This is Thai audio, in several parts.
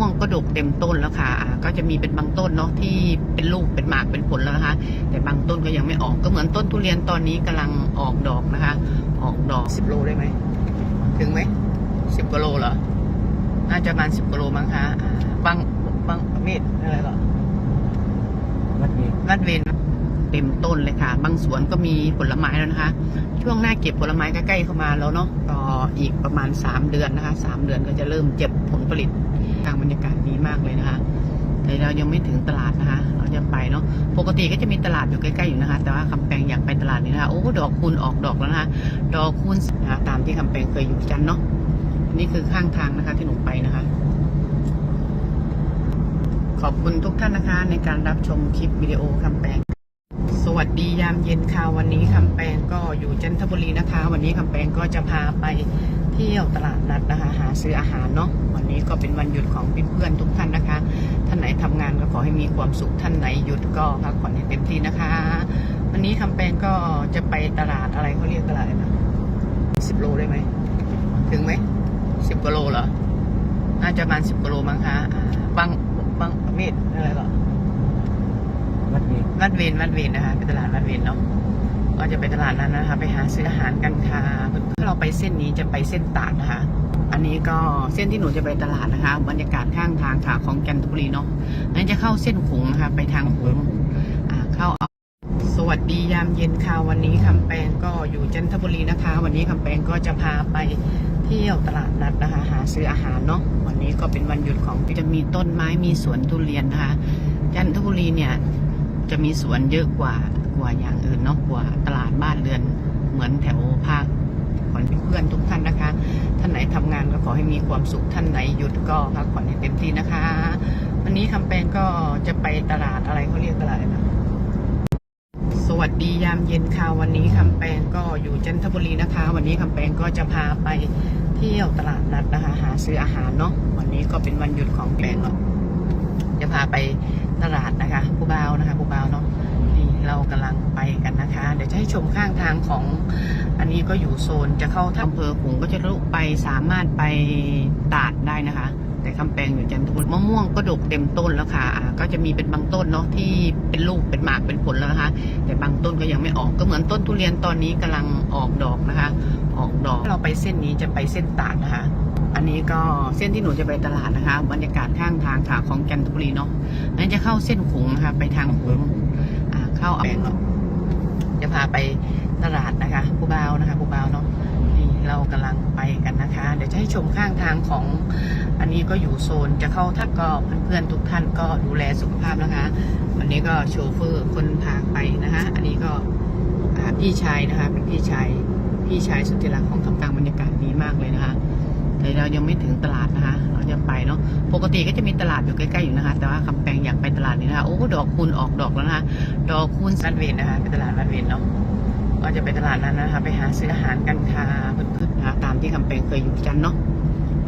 ม่วงก็ดกเต็มต้นแล้วค่ะอ่าก็จะมีเป็นบางต้นเนาะที่เป็นลูกเป็นหมากเป็นผลแล้วนะคะ แต่บางต้นก็ยังไม่ออกก็เหมือนต้นทุเรียนตอนนี้กำลังออกดอกนะคะ ออกดอกสิบโลได้ไหมถึงไหมสิบกิโลเหรอน่าจะประมาณสิบกิโลมั้งคะอ่าบางบางเมตรอะไรเหรอวัดนี้ลาดเวน เต็มต้นเลยค่ะ บางสวนก็มีผลไม้แล้วนะคะ ช่วงหน้าเก็บผลไม้ก็ใกล้เข้ามาแล้วเนาะก็อีกประมาณ 3 เดือนนะคะ 3 เดือนก็จะเริ่มเก็บผลผลิตทางบรรยากาศดีมากเลยนะคะ แต่เรายังไม่ถึงตลาดนะคะ เราจะไปเนาะปกติก็จะมีตลาดอยู่ใกล้ๆอยู่นะคะ แต่ว่าคำแปงอยากไปตลาดนี้นะคะโอ้ดอกคูณออกดอกแล้วนะคะดอกคูณนะคะตามที่คำแปงเคยอยู่จันเนาะนี่คือข้างทางนะคะที่หนูไปนะคะขอบคุณทุกท่านนะคะในการรับชมคลิปวิดีโอคำแปลง วัสดียามเย็นค่ะวันนี้คำแปงก็อยู่จันทบุรีนะคะ วันนี้คำแปงก็จะพาไปเที่ยวตลาดนัดนะคะหาซื้ออาหารเนาะวันนี้ก็เป็นวันหยุดของเพื่อนๆทุกท่านนะคะ ท่านไหนทำงานก็ขอให้มีความสุขท่านไหนหยุดก็พักผ่อนให้เต็มที่นะคะ วันนี้คำแปงก็จะไปตลาดอะไรเขาเรียกตลาดอะไรนะสิบโลได้ไหมถึงไหมสิบกิโลเหรอน่าจะประมาณสิบกิโลมั้งคะบางบางเมตรอะไรเหรอ วัดนี้ลาดเวนลาดเวนนะคะเป็นตลาดลาดเวนเนาะก็จะไปตลาดนั้นนะคะ ไปหาซื้ออาหารกันค่ะถ้าเราไปเส้นนี้จะไปเส้นตาดนะคะ อันนี้ก็เส้นที่หนูจะไปตลาดนะคะ บรรยากาศข้างทางค่ะของจันทบุรีเนาะนั้นจะเข้าเส้นขงนะคะ ไปทางขงเข้าสวัสดียามเย็นค่ะวันนี้คำแปลงก็อยู่จันทบุรีนะคะ วันนี้คำแปลงก็จะพาไปเที่ยวตลาดนัดนะคะ หาซื้ออาหารเนาะวันนี้ก็เป็นวันหยุดของจะมีต้นไม้มีสวนทุเรียนนะคะ จันทบุรีเนี่ย จะมีสวนเยอะกว่ากว่าอย่างอื่นเนาะกว่าตลาดบ้านเรือนเหมือนแถวภาคของเพื่อนทุกท่านนะคะ ท่านไหนทำงานก็ขอให้มีความสุขท่านไหนหยุดก็พักผ่อนให้เต็มที่นะคะ วันนี้คำแปลงก็จะไปตลาดอะไรเขาเรียกตลาดอะไรนะสวัสดียามเย็นค่ะวันนี้คำแปลงก็อยู่จันทบุรีนะคะ วันนี้คำแปลงก็จะพาไปเที่ยวตลาดนัดนะคะหาซื้ออาหารเนาะวันนี้ก็เป็นวันหยุดของแปลงเนาะ พาไปตลาดนะคะผู้บ่าวนะคะผู้บ่าวเนาะนี่เรากำลังไปกันนะคะ เดี๋ยวจะให้ชมข้างทางของอันนี้ก็อยู่โซนจะเข้าท่าอำเภอขุงก็จะลุไปสามารถไปตาดได้นะคะ แต่คำแปลงอยู่จันทบุรีมะม่วงก็ดกเต็มต้นแล้วค่ะก็จะมีเป็นบางต้นเนาะที่เป็นลูกเป็นหมากเป็นผลแล้วนะคะ แต่บางต้นก็ยังไม่ออกก็เหมือนต้นทุเรียนตอนนี้กำลังออกดอกนะคะ ออกดอกเราไปเส้นนี้จะไปเส้นตาดนะคะ อันนี้ก็เส้นที่หนูจะไปตลาดนะคะ บรรยากาศข้างทางค่ะของจันทบุรีเนาะนั้นจะเข้าเส้นขงนะคะ ไปทางขลุงอ่าเข้าแปลงเนาะจะพาไปตลาดนะคะผู้บ่าวนะคะผู้บ่าวเนาะนี่เรากำลังไปกันนะคะ เดี๋ยวจะให้ชมข้างทางของอันนี้ก็อยู่โซนจะเข้าทักก็เพื่อนๆทุกท่านก็ดูแลสุขภาพนะคะวันนี้ก็โชเฟอร์คนพาไปนะคะ อันนี้ก็พี่ชายนะคะเป็นพี่ชายพี่ชายสุดที่รักของทำกลางบรรยากาศดีมากเลยนะคะ แต่เรายังไม่ถึงตลาดนะคะ เราจะไปเนาะปกติก็จะมีตลาดอยู่ใกล้ๆอยู่นะคะ แต่ว่าคำแปลงอยากไปตลาดนี้นะคะโอ้ดอกคูณออกดอกแล้วนะคะดอกคูณลาดเวนนะคะเป็นตลาดลาดเวนเนาะก็จะไปตลาดนั้นนะคะ ไปหาซื้ออาหารกันค่ะเพื่อนๆนะคะตามที่คำแปลงเคยอยู่จันเนาะ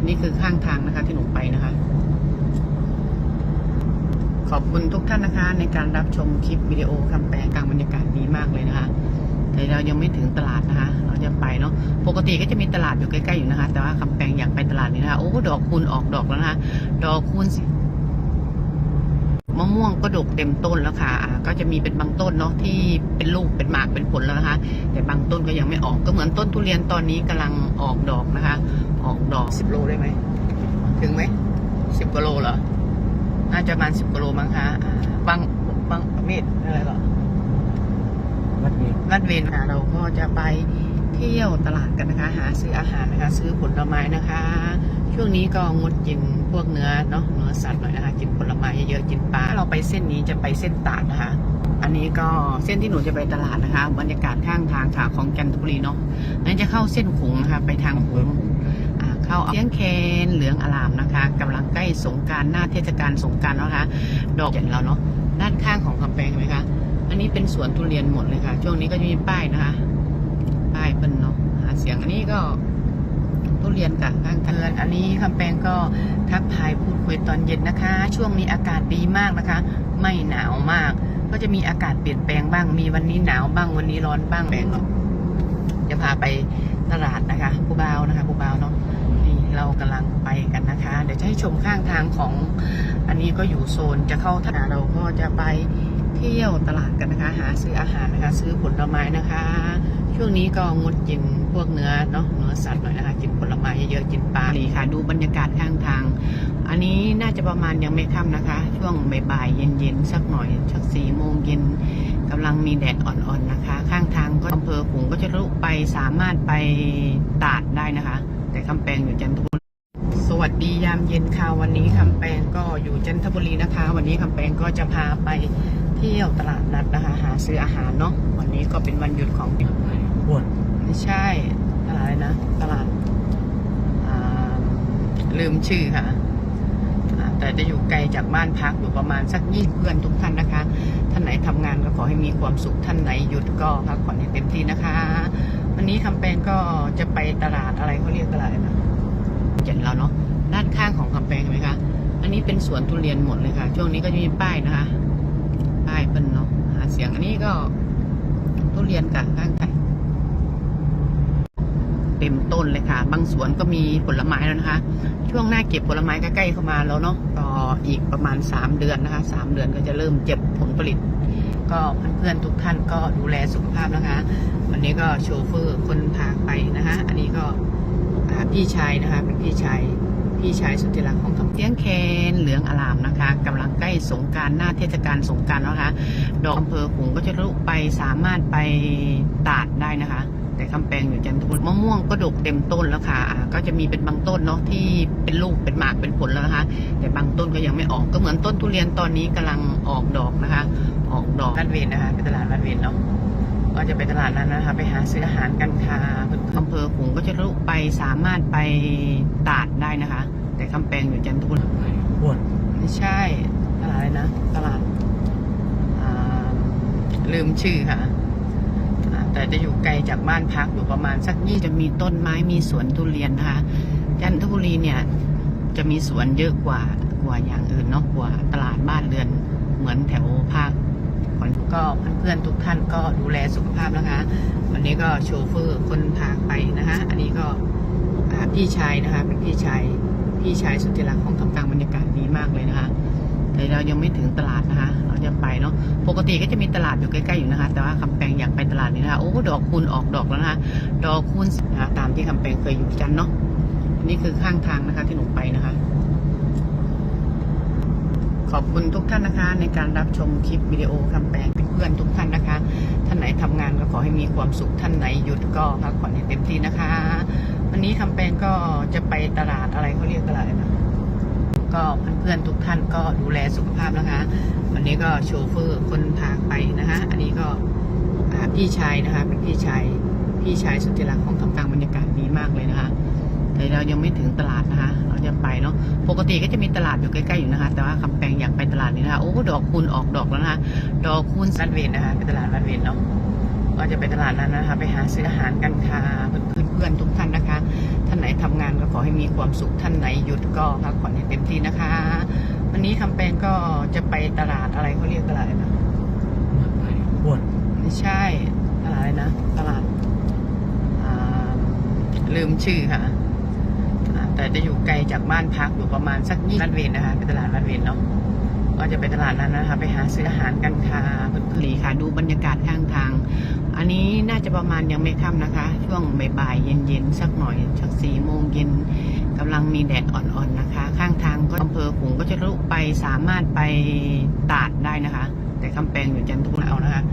นี่คือข้างทางนะคะที่หนูไปนะคะ ขอบคุณทุกท่านนะคะ ในการรับชมคลิปวิดีโอคำแปลงกลางบรรยากาศดีมากเลยนะคะ แต่เรายังไม่ถึงตลาดนะคะ เราจะไปเนาะปกติก็จะมีตลาดอยู่ใกล้ๆอยู่นะคะ แต่ว่าคำแปลงอยากไปตลาดนี้นะคะโอ้ดอกคูณออกดอกแล้วนะคะดอกคูณสิมะม่วงก็ดกเต็มต้นแล้วค่ะ ก็จะมีเป็นบางต้นเนาะที่เป็นลูกเป็นหมากเป็นผลแล้วนะคะ แต่บางต้นก็ยังไม่ออกก็เหมือนต้นทุเรียนตอนนี้กำลังออกดอกนะคะ ออกดอกสิบโลได้ไหมถึงไหมสิบกิโลเหรอน่าจะประมาณสิบกิโลมั้งคะอ่าบางบางเมตรอะไรหรอ วัดนี้ลาดเวนค่ะเราก็จะไปเที่ยวตลาดกันนะคะ หาซื้ออาหารนะคะ ซื้อผลไม้นะคะ ช่วงนี้ก็งดกินพวกเนื้อเนาะเนื้อสัตว์หน่อยนะคะ กินผลไม้เยอะๆกินปลาเราไปเส้นนี้จะไปเส้นตาดนะคะ อันนี้ก็เส้นที่หนูจะไปตลาดนะคะ บรรยากาศข้างทางค่ะของจันทบุรีเนาะนั้นจะเข้าเส้นขลุงนะคะ ไปทางขลุงอ่าเข้าเสียงแคนเหลืองอลามนะคะกำลังใกล้สงการหน้าเทศกาลสงการนะคะ ดอกเด่นเราเนาะด้านข้างของคำแปลงเห็นไหมคะ อันนี้เป็นสวนทุเรียนหมดเลยค่ะ ช่วงนี้ก็จะมีป้ายนะคะ ป้ายเป็นเนาะหาเสียงอันนี้ก็ทุเรียนกับข้างกันอันนี้คำแปลงก็ทักทายพูดคุยตอนเย็นนะคะ ช่วงนี้อากาศดีมากนะคะ ไม่หนาวมาก ก็จะมีอากาศเปลี่ยนแปลงบ้าง มีวันนี้หนาวบ้าง วันนี้ร้อนบ้างแปลงเนาะจะพาไปตลาดนะคะผู้บ่าวนะคะผู้บ่าวเนาะนี่เรากำลังไปกันนะคะ เดี๋ยวจะให้ชมข้างทางของ อันนี้ก็อยู่โซนจะเข้าท่าเราก็จะไป ที่ยวตลาดกันนะคะ หาซื้ออาหารนะคะ ซื้อผลไม้นะคะ ช่วงนี้ก็งดกินพวกเนื้อเนาะเนื้อสัตว์หน่อยนะคะ กินผลไม้เยอะๆกินปลาดีค่ะ ดูบรรยากาศข้างทาง อันนี้น่าจะประมาณยังไม่ค่ำนะคะ ช่วงบ่ายๆเย็นๆสักหน่อยสักสี่โมงเย็นกำลังมีแดดอ่อนๆนะคะ ข้างทางก็อำเภอขุงก็จะลุไปสามารถไปตาดได้นะคะ แต่คำแปลงอยู่จันทบุรีสวัสดียามเย็นค่ะวันนี้คำแปลงก็อยู่จันทบุรีนะคะ วันนี้คำแปลงก็จะพาไป ที่ยวตลาดนัดนะคะหาซื้ออาหารเนาะวันนี้ก็เป็นวันหยุดของอ้วนไม่ใช่ตลาดอะไรนะตลาดอ่าลืมชื่อค่ะอ่าแต่จะอยู่ไกลจากบ้านพักอยู่ประมาณสักยี่เพื่อนทุกท่านนะคะ ท่านไหนทำงานก็ขอให้มีความสุขท่านไหนหยุดก็พักผ่อนให้เต็มที่นะคะ วันนี้คำแปลงก็จะไปตลาดอะไรเขาเรียกตลาดอะไรนะเห็นแล้วเนาะด้านข้างของคำแปลงเห็นไหมคะอันนี้เป็นสวนทุเรียนหมดเลยค่ะ ช่วงนี้ก็จะมีป้ายนะคะ ป้ายเป็นเนาะหาเสียงอันนี้ก็ทุเรียนกับข้างกันเต็มต้นเลยค่ะ บางสวนก็มีผลไม้แล้วนะคะ ช่วงหน้าเก็บผลไม้ใกล้เข้ามาแล้วเนาะก็อีกประมาณสามเดือนนะคะสามเดือนก็จะเริ่มเจ็บผลผลิต ก็เพื่อนๆทุกท่านก็ดูแลสุขภาพนะคะ วันนี้ก็โชเฟอร์คนพาไปนะคะ อันนี้ก็พี่ชายนะคะ เป็นพี่ชาย พี่ชายสุดที่รักของคำเสียงแคนเหลืองอลามนะคะกำลังใกล้สงการหน้าเทศกาลสงการนะคะ ดอกอำเภอขุงก็จะลุไปสามารถไปตาดได้นะคะ แต่คำแปลงอยู่จันทบุรีมะม่วงก็ดกเต็มต้นแล้วค่ะก็จะมีเป็นบางต้นเนาะที่เป็นลูกเป็นหมากเป็นผลแล้วนะคะ แต่บางต้นก็ยังไม่ออกก็เหมือนต้นทุเรียนตอนนี้กำลังออกดอกนะคะ ออกดอกวัดเวนนะคะเป็นตลาดวัดเวนเนาะ ก็จะไปตลาดนั้นนะคะ ไปหาซื้ออาหารกันค่ะอำเภอขุงก็จะลุไปสามารถไปตาดได้นะคะ แต่คำแปลงอยู่จันทบุรีอ้วนไม่ใช่ตลาดอะไรนะ ตลาดอ่าลืมชื่อค่ะอ่าแต่จะอยู่ไกลจากบ้านพักอยู่ประมาณสักยี่จะมีต้นไม้มีสวนทุเรียนนะคะ จันทบุรีเนี่ยจะมีสวนเยอะกว่ากว่าอย่างอื่นเนาะกว่าตลาดบ้านเรือนเหมือนแถวภาคขอน ก็เพื่อนๆทุกท่านก็ดูแลสุขภาพนะคะ วันนี้ก็โชเฟอร์คนพาไปนะคะ อันนี้ก็พี่ชายนะคะ เป็นพี่ชายพี่ชายสุดที่รักของคำกลางบรรยากาศดีมากเลยนะคะแต่เรายังไม่ถึงตลาดนะคะ เราจะไปเนาะ ปกติก็จะมีตลาดอยู่ใกล้ๆอยู่นะคะ แต่ว่าคำแปลงอยากไปตลาดนี้นะคะ โอ้ ดอกคูณออกดอกแล้วนะคะ ดอกคูณนะคะตามที่คำแปลงเคยอยู่จันเนาะ นี่คือข้างทางนะคะที่หนูไปนะคะ ขอบคุณทุกท่านนะคะในการรับชมคลิปวิดีโอคำแปลงเพื่อนทุกท่านนะคะ ท่านไหนทำงานก็ขอให้มีความสุขท่านไหนหยุดก็พักผ่อนให้เต็มที่นะคะ วันนี้คำแปลงก็จะไปตลาดอะไรเขาเรียกตลาดอะไรนะก็เพื่อนๆทุกท่านก็ดูแลสุขภาพนะคะ วันนี้ก็โชเฟอร์คนพาไปนะคะ อันนี้ก็พี่ชายนะคะ เป็นพี่ชายพี่ชายสุดที่รักของคำกลางบรรยากาศดีมากเลยนะคะ แต่เรายังไม่ถึงตลาดนะคะ เราจะไปเนาะ ปกติก็จะมีตลาดอยู่ใกล้ๆอยู่นะคะ แต่ว่าคำแปลงอยากไปตลาดนี้นะคะ โอ้ ดอกคูณออกดอกแล้วนะคะ ดอกคูณวัดเวนนะคะเป็นตลาดวัดเวนเนาะก็จะไปตลาดนั้นนะคะ ไปหาซื้ออาหารกันค่ะเพื่อนๆทุกท่านนะคะ ท่านไหนทำงานก็ขอให้มีความสุข ท่านไหนหยุดก็พักผ่อนให้เต็มที่นะคะ วันนี้คำแปลงก็จะไปตลาดอะไรเขาเรียกตลาดอะไรนะอ้วนไม่ใช่ตลาดอะไรนะ ตลาดอ่าลืมชื่อค่ะอ่า แต่จะอยู่ไกลจากบ้านพักอยู่ประมาณสักยี่วัดเวนนะคะเป็นตลาดวัดเวนเนาะก็จะไปตลาดนั้นนะคะ ไปหาซื้ออาหารกันค่ะเพื่อนๆค่ะ ดูบรรยากาศข้างทาง อันนี้น่าจะประมาณยังไม่ค่ำนะคะ ช่วงบ่ายๆเย็นๆสักหน่อยสักสี่โมงเย็นกำลังมีแดดอ่อนๆนะคะ ข้างทางก็อำเภอขุงก็จะลุไปสามารถไปตาดได้นะคะ แต่คำแปลงอยู่จันทบุรีเอานะคะ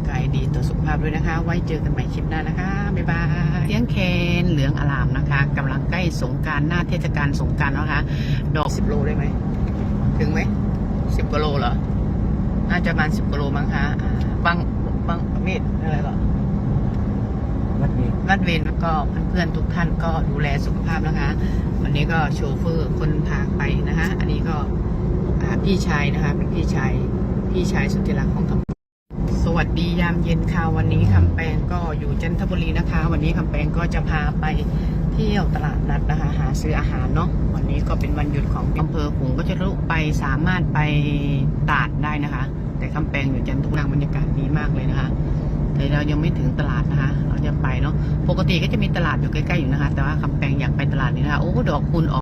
างกายดีต่อสุขภาพด้วยนะคะ ไว้เจอกันใหม่คลิปหน้านะคะ บ๊ายบายเสียงแคนเหลืองอลามนะคะกำลังใกล้สงกรารหน้าเทศกาลสงกรารแล้วนะคะ ดอกสิบโลได้ไหม ถึงไหมสิบกิโลเหรอ น่าจะประมาณสิบกิโลมั้งคะอ่าบางบางเมตรอะไรเหรอวัดเวียงลาดเวนก็เพื่อนๆทุกท่านก็ดูแลสุขภาพนะคะ วันนี้ก็โชเฟอร์คนพาไปนะคะ อันนี้ก็อ่าพี่ชายนะคะ เป็นพี่ชาย พี่ชายสุดที่รักของคำส วัสดียามเย็นค่ะวันนี้คำแปลงก็อยู่จันทบุรีนะคะ วันนี้คำแปลงก็จะพาไปเที่ยวตลาดนัดนะคะหาซื้ออาหารเนาะวันนี้ก็เป็นวันหยุดของอำเภอขุงก็จะลุไปสามารถไปตาดได้นะคะ แต่คำแปลงอยู่จันทบุรีบรรยากาศดีมากเลยนะคะ แต่เรายังไม่ถึงตลาดนะคะ เราจะไปเนาะปกติก็จะมีตลาดอยู่ใกล้ๆอยู่นะคะ แต่ว่าคำแปลงอยากไปตลาดนี้นะคะโอ้ดอกคุณออก